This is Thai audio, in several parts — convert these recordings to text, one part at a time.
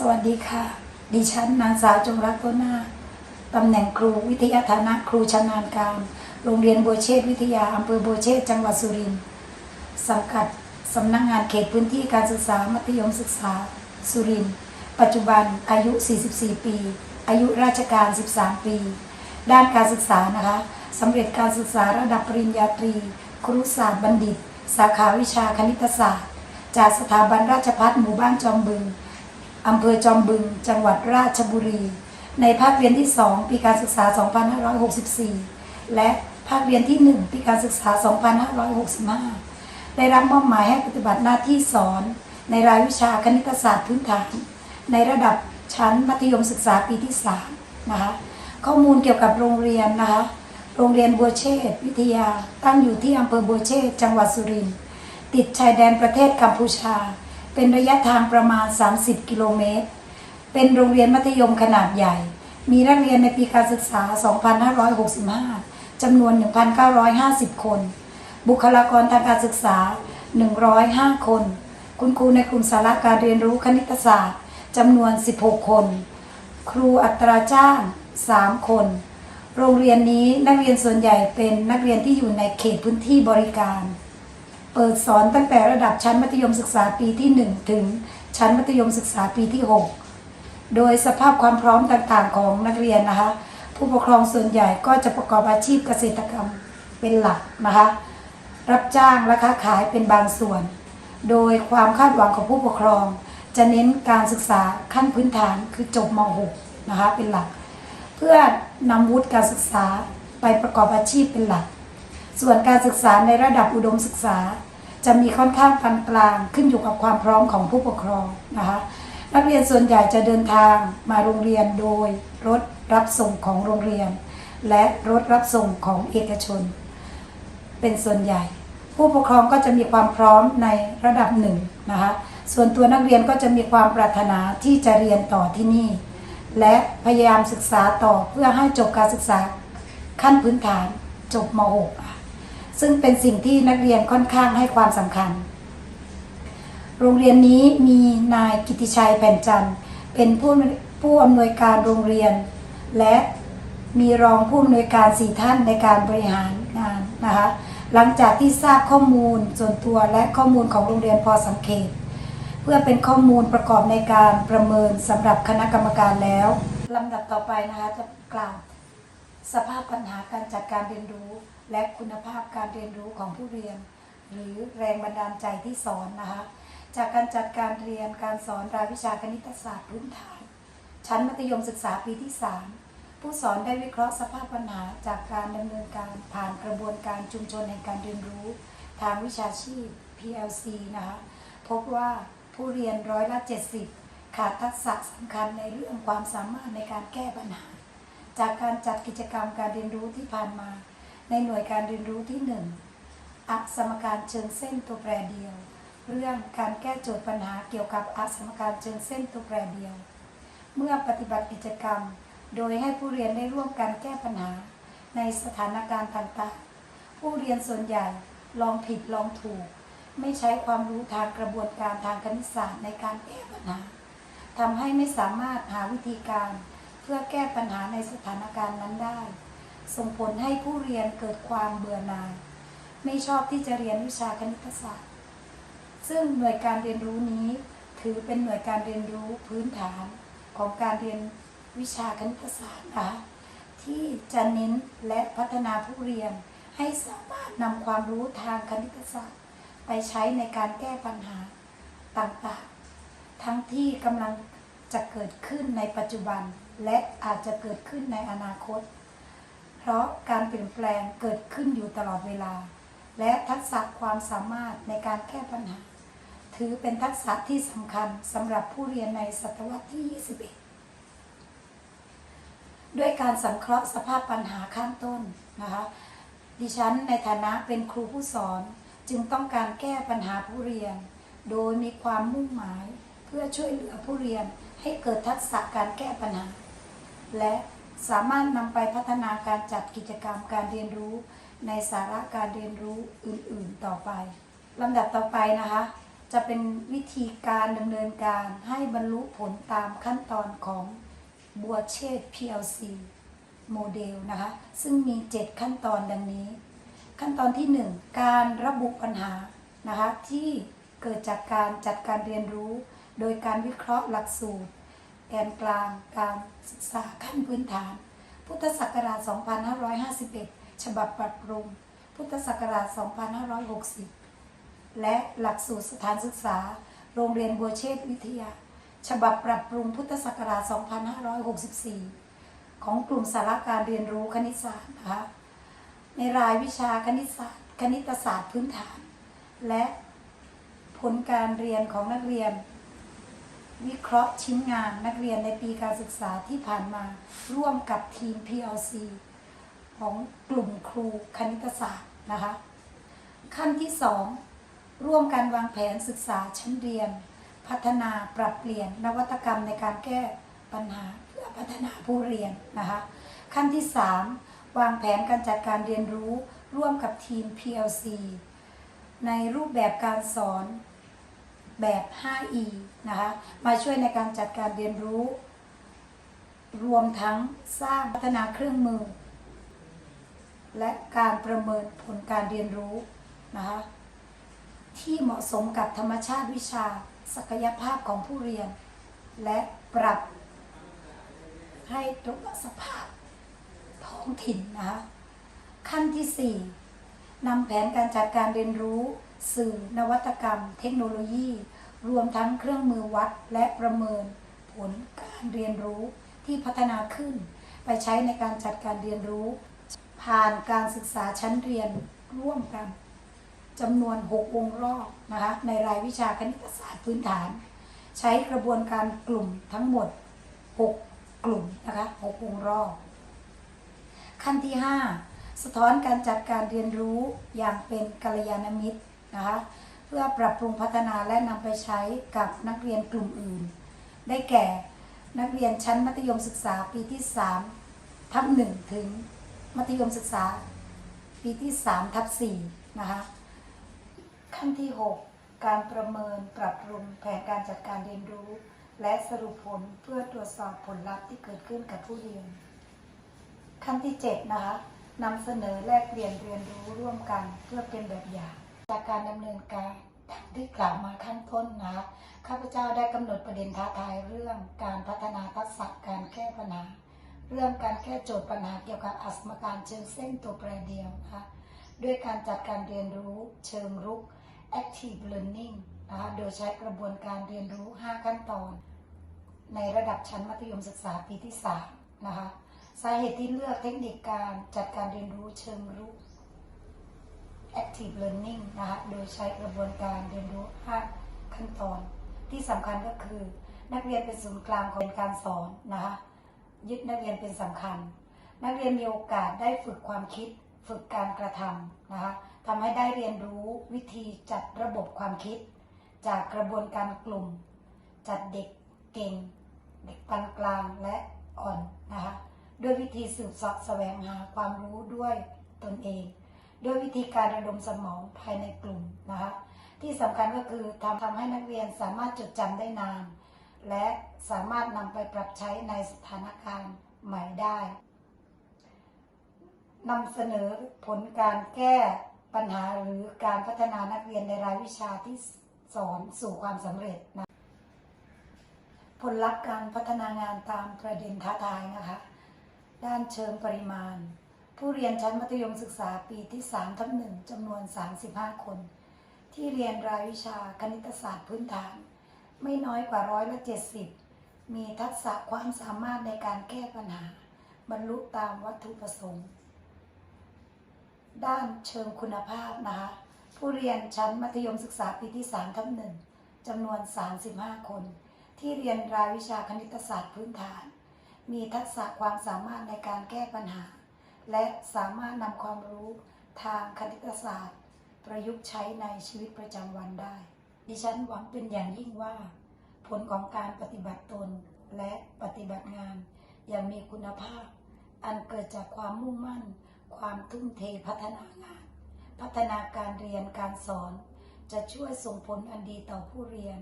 สวัสดีค่ะ ดิฉันนางสาวจงรักต้นหน้าตำแหน่งครูวิทยาฐานะครูชำนาญการ โรงเรียนโบเชษฐ์วิทยาอำเภอบัวเชษฐ์จังหวัดสุรินทร์สังกัดสำนักงานเขตพื้นที่การศึกษามัธยมศึกษาสุรินทร์ปัจจุบันอายุ 44 ปี อายุราชการ 13 ปี ด้านการศึกษานะคะสำเร็จการศึกษาระดับปริญญาตรี ครุศาสตร์บัณฑิต สาขาวิชาคณิตศาสตร์ จากสถาบันราชภัฏหมู่บ้านจอมบึง อำเภอจอมบึง จังหวัดราชบุรี ในภาคเรียนที่ 2 ปีการศึกษา 2564 และภาคเรียนที่ 1 ปีการศึกษา 2565 ได้รับมอบหมายให้ปฏิบัติหน้าที่สอน ในรายวิชาคณิตศาสตร์พื้นฐาน ในระดับชั้นมัธยมศึกษาปีที่3นะคะ ข้อมูลเกี่ยวกับโรงเรียนนะคะ โรงเรียนบัวเชษวิทยา ตั้งอยู่ที่อำเภอบัวเชษจังหวัดสุรินทร์ ติดชายแดนประเทศกัมพูชา เป็นระยะทางประมาณ 30 กิโลเมตร เป็นโรงเรียนมัธยมขนาดใหญ่ มีนักเรียนในปีการศึกษา 2565 จำนวน 1,950 คน บุคลากรทางการศึกษา 105 คน คุณครูในกลุ่มสาระการเรียนรู้คณิตศาสตร์จำนวน 16 คน ครูอัตราจ้าง 3 คน โรงเรียนนี้นักเรียนส่วนใหญ่เป็นนักเรียนที่อยู่ในเขตพื้นที่บริการ เปิดสอนตั้งแต่ระดับชั้นมัธยมศึกษาปีที่ 1 ถึงชั้นมัธยมศึกษาปีที่ 6 โดยสภาพความพร้อมต่างๆของนักเรียนนะคะ ผู้ปกครองส่วนใหญ่ก็จะประกอบอาชีพเกษตรกรรมเป็นหลักนะคะ รับจ้างและค้าขายเป็นบางส่วน โดยความคาดหวังของผู้ปกครอง จะเน้นการศึกษาขั้นพื้นฐานคือจบม .6 นะคะเป็นหลัก เพื่อนำวุฒิการศึกษาไปประกอบอาชีพเป็นหลัก ส่วนการศึกษาในระดับอุดมศึกษา จะมีค่อนข้างปานกลางขึ้นอยู่กับความพร้อมของผู้ปกครองนะคะนักเรียนส่วนใหญ่จะเดินทางมาโรงเรียนโดยรถรับส่งของโรงเรียน และรถรับส่งของเอกชน เป็นส่วนใหญ่ ผู้ปกครองก็จะมีความพร้อมในระดับหนึ่งนะคะส่วนตัวนักเรียนก็จะมีความปรารถนาที่จะเรียนต่อที่นี่ และพยายามศึกษาต่อเพื่อให้จบการศึกษาขั้นพื้นฐานจบม .6 ซึ่งเป็นสิ่งที่นักเรียนค่อนข้างให้ความสำคัญ โรงเรียนนี้มีนายกิติชัยแผ่นจันทร์ เป็นผู้ผู้อำนวยการโรงเรียน และมีรองผู้อำนวยการสี่ท่านในการบริหารงานนะคะหลังจากที่ทราบข้อมูลส่วนตัวและข้อมูลของโรงเรียนพอสังเกต เพื่อเป็นข้อมูลประกอบในการประเมินสำหรับคณะกรรมการแล้วลำดับต่อไปนะคะจะกล่าวสภาพปัญหาการจัดการเรียนรู้ และคุณภาพการเรียนรู้ของผู้เรียน หรือแรงบันดาลใจที่สอนนะคะ จากการจัดการเรียนการสอนรายวิชาคณิตศาสตร์พื้นฐาน ชั้นมัธยมศึกษาปีที่ 3 ผู้สอนได้วิเคราะห์สภาพปัญหาจากการดำเนินการผ่านกระบวนการชุมชนแห่งการเรียนรู้ ทางวิชาชีพ PLC นะคะพบว่าผู้เรียนร้อยละ 70 ขาดทักษะสำคัญในเรื่องความสามารถในการแก้ปัญหา จากการจัดกิจกรรมการเรียนรู้ที่ผ่านมา ในหน่วยการเรียนรู้ที่ 1 อักสมการเชิงเส้นตัวแปรเดียว เรื่องการแก้โจทย์ปัญหาเกี่ยวกับอักสมการเชิงเส้นตัวแปรเดียว เมื่อปฏิบัติกิจกรรม โดยให้ผู้เรียนได้ร่วมกันแก้ปัญหา ในสถานการณ์ต่างๆ ผู้เรียนส่วนใหญ่ลองผิดลองถูก ไม่ใช้ความรู้ทางกระบวนการทางคณิตศาสตร์ในการแก้ปัญหาทำให้ไม่สามารถหาวิธีการ เพื่อแก้ปัญหาในสถานการณ์นั้นได้ ส่งผลให้ผู้เรียนเกิดความเบื่อหน่าย ไม่ชอบที่จะเรียนวิชาคณิตศาสตร์ ซึ่งหน่วยการเรียนรู้นี้ ถือเป็นหน่วยการเรียนรู้พื้นฐานของการเรียนวิชาคณิตศาสตร์นะคะที่จะเน้นและพัฒนาผู้เรียนให้สามารถนำความรู้ทางคณิตศาสตร์ ไปใช้ในการแก้ปัญหาต่างๆ ทั้งที่กำลังจะเกิดขึ้นในปัจจุบัน และอาจจะเกิดขึ้นในอนาคต พราะการเปลี่ยนแปลงเกิดขึ้นอยู่ตลอดเวลา และทักษะความสามารถในการแก้ปัญหา ถือเป็นทักษะที่สำคัญสำหรับผู้เรียนในศตวรรษที่ 21 ด้วยการสังเคราะห์สภาพปัญหาข้างต้นนะคะดิฉันในฐานะเป็นครูผู้สอนจึงต้องการแก้ปัญหาผู้เรียน โดยมีความมุ่งหมาย เพื่อช่วยเหลือผู้เรียนให้เกิดทักษะการแก้ปัญหา และ สามารถนำไปพัฒนาการจัดกิจกรรมการเรียนรู้ ในสาระการเรียนรู้อื่นๆต่อไปลำดับต่อไปนะคะ จะเป็นวิธีการดำเนินการให้บรรลุผลตามขั้นตอนของบัวเชษ PLC โมเดลนะคะ ซึ่งมี 7 ขั้นตอนดังนี้ ขั้นตอนที่ 1 การระบุปัญหานะคะที่เกิดจากการจัดการเรียนรู้ โดยการวิเคราะห์หลักสูตร แกนกลางการศึกษาขั้นพื้นฐาน พุทธศักราช 2551 ฉบับปรับปรุง พุทธศักราช 2560 และหลักสูตรสถานศึกษา โรงเรียนบัวเชษวิทยา ฉบับปรับปรุงพุทธศักราช 2564 ของกลุ่มสาระการเรียนรู้คณิตศาสตร์นะคะในรายวิชาคณิตศาสตร์ คณิตศาสตร์พื้นฐาน และผลการเรียนของนักเรียน วิเคราะห์ชิ้นงานนักเรียนในปีการศึกษาที่ผ่านมาร่วมกับทีม PLC ของกลุ่มครูคณิตศาสตร์นะคะ ขั้นที่ 2 ร่วมกันวางแผนศึกษาชั้นเรียน พัฒนาปรับเปลี่ยนนวัตกรรมในการแก้ปัญหาเพื่อพัฒนาผู้เรียนนะคะ ขั้นที่ 3 วางแผนการจัดการเรียนรู้ร่วมกับทีม PLC ในรูปแบบการสอนแบบ 5E นะคะมาช่วยในการจัดการเรียนรู้ รวมทั้งสร้างพัฒนาเครื่องมือ และการประเมินผลการเรียนรู้นะคะที่เหมาะสมกับธรรมชาติวิชา ศักยภาพของผู้เรียน และปรับให้ตรงกับสภาพท้องถิ่นนะคะขั้นที่ 4นำแผนการจัดการเรียนรู้ สื่อนวัตกรรม เทคโนโลยี รวมทั้งเครื่องมือวัดและประเมินผลการเรียนรู้ที่พัฒนาขึ้น ไปใช้ในการจัดการเรียนรู้ ผ่านการศึกษาชั้นเรียนร่วมกันจำนวน6วงค์รอบนะคะในรายวิชาคณิตศาสตร์พื้นฐาน ใช้กระบวนการกลุ่มทั้งหมด 6 กลุ่มนะคะ6วงค์รอบ ขั้นที่ 5 สะท้อนการจัดการเรียนรู้อย่างเป็นกัลยาณมิตรนะคะ เพื่อปรับปรุงพัฒนาและนำไปใช้กับนักเรียนกลุ่มอื่น ได้แก่นักเรียนชั้นมัธยมศึกษาปีที่3ทับ1ถึงมัธยมศึกษา ปีที่3ทับ4นะคะขั้นที่ 6 การประเมินปรับปรุงแผนการจัดการเรียนรู้ และสรุปผลเพื่อตรวจสอบผลลัพธ์ที่เกิดขึ้นกับผู้เรียน ขั้นที่ 7 นะคะนำเสนอแลกเปลี่ยนเรียนรู้ร่วมกันเพื่อเป็นแบบอย่าง จากการดำเนินการที่กล่าวมาขั้นต้นนะคะข้าพเจ้าได้กำหนดประเด็นท้าทายเรื่องการพัฒนาทักษะการแก้ปัญหาเรื่องการแก้โจทย์ปัญหาเกี่ยวกับอัสมการเชิงเส้นตัวแปรเดียวนะคะด้วยการจัดการเรียนรู้เชิงรุก active learning นะคะโดยใช้กระบวนการเรียนรู้ 5 ขั้นตอน ในระดับชั้นมัธยมศึกษาปีที่3นะคะสาเหตุที่เลือกเทคนิคการจัดการเรียนรู้เชิงรุก active learning นะคะโดยใช้กระบวนการเรียนรู้ 5 ขั้นตอน ที่สำคัญก็คือ นักเรียนเป็นศูนย์กลางของการสอนนะคะยึดนักเรียนเป็นสำคัญ นักเรียนมีโอกาสได้ฝึกความคิด ฝึกการกระทำนะคะทำให้ได้เรียนรู้วิธีจัดระบบความคิด จากกระบวนการกลุ่ม จัดเด็กเก่ง เด็กปานกลางและอ่อนนะคะด้วยวิธีสืบสาะแสวงหาความรู้ด้วยตนเอง ด้วยวิธีการระดมสมองภายในกลุ่มนะคะที่สำคัญก็คือทำทำให้นักเรียนสามารถจดจำได้นาน และสามารถนำไปปรับใช้ในสถานการณ์ใหม่ได้นำเสนอผลการแก้ปัญหาหรือการพัฒนานักเรียนในรายวิชาที่สอนสู่ความสำเร็จนะผลลัพธ์การพัฒนางานตามประเด็นท้าทายนะคะ ด้านเชิงปริมาณ ผู้เรียนชั้นมัธยมศึกษาปีที่3ทับหนึ่งจำนวน 35 คน ที่เรียนรายวิชาคณิตศาสตร์พื้นฐาน ไม่น้อยกว่าร้อยละ70 มีทักษะความสามารถในการแก้ปัญหา บรรลุตามวัตถุประสงค์ ด้านเชิงคุณภาพนะคะผู้เรียนชั้นมัธยมศึกษาปีที่3ทับหนึ่งจำนวน 35 คน ที่เรียนรายวิชาคณิตศาสตร์พื้นฐาน มีทักษะความสามารถในการแก้ปัญหา และสามารถนำความรู้ทางคณิตศาสตร์ ประยุกต์ใช้ในชีวิตประจำวันได้ ดิฉันหวังเป็นอย่างยิ่งว่า ผลของการปฏิบัติตนและปฏิบัติงาน อย่างมีคุณภาพ อันเกิดจากความมุ่งมั่น ความทุ่มเทพัฒนางาน พัฒนาการเรียนการสอน จะช่วยส่งผลอันดีต่อผู้เรียน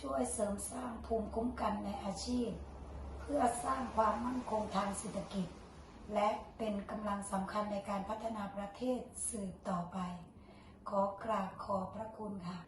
ช่วยเสริมสร้างภูมิคุ้มกันในอาชีพ เพื่อสร้างความมั่นคงทางเศรษฐกิจ และเป็นกำลังสำคัญในการพัฒนาประเทศสืบต่อไป ขอกราบขอบพระคุณค่ะ